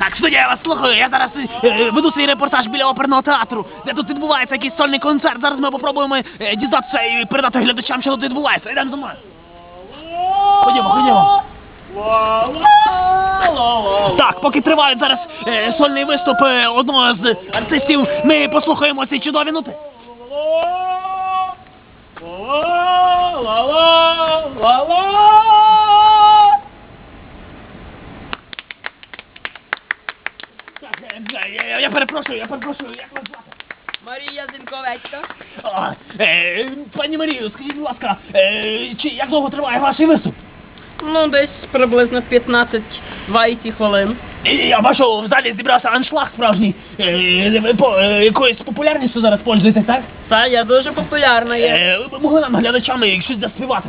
Так, студія, я вас слухаю. Я зараз е, веду свій репортаж біля оперного театру, де тут відбувається якийсь сольний концерт. Зараз ми попробуємо е, дізнатися і передати глядачам, що тут відбувається. Йдемо за мною. Ходімо, ходімо. Так, поки триває зараз е, сольний виступ е, одного з артистів, ми послухаємо ці чудові ноти. Так, е, я, я, я перепрошую, я перепрошую, як вас звати? Марія Зінковецька. А, е, пані Марію, скажіть, будь ласка, е, чи як довго триває ваш виступ? Ну, десь приблизно 15-20 хвилин. Я бачу, в залі зібрався аншлаг справжній. Е, ви по, е, якоюсь популярністю зараз пользуєтесь, так? Та я дуже популярна є. Е, ви б могли нам глядачами щось заспівати?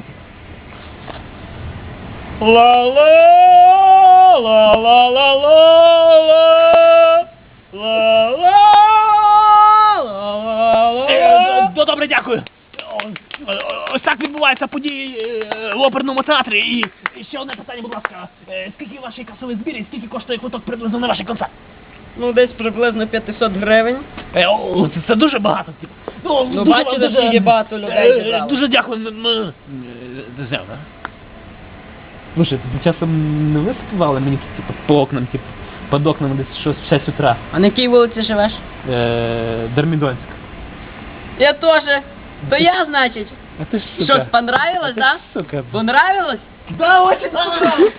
Е, Добре, дякую. Ось так відбуваються події е, в оперному театрі. І ще одне питання, будь ласка. Е, Скільки ваш касовий збір і скільки коштує квиток приблизно на ваш концерт? Ну, десь приблизно 500 гривень. Е, о, це, це дуже багато. типу. Ну, Ну, бачите, скільки багато людей е. Дуже дякую. м- Ти да? Слушай, ты часом не выступала мені типу, по окнам, типу, під окнами десь щось в 6 утра. А на якій вулиці живеш? Е, Дермідонськ. Я тоже. То я, значит. А ты ж сука. Що, понравилось, А да? Ты, Сука. Понравилось? Да, очень понравилось.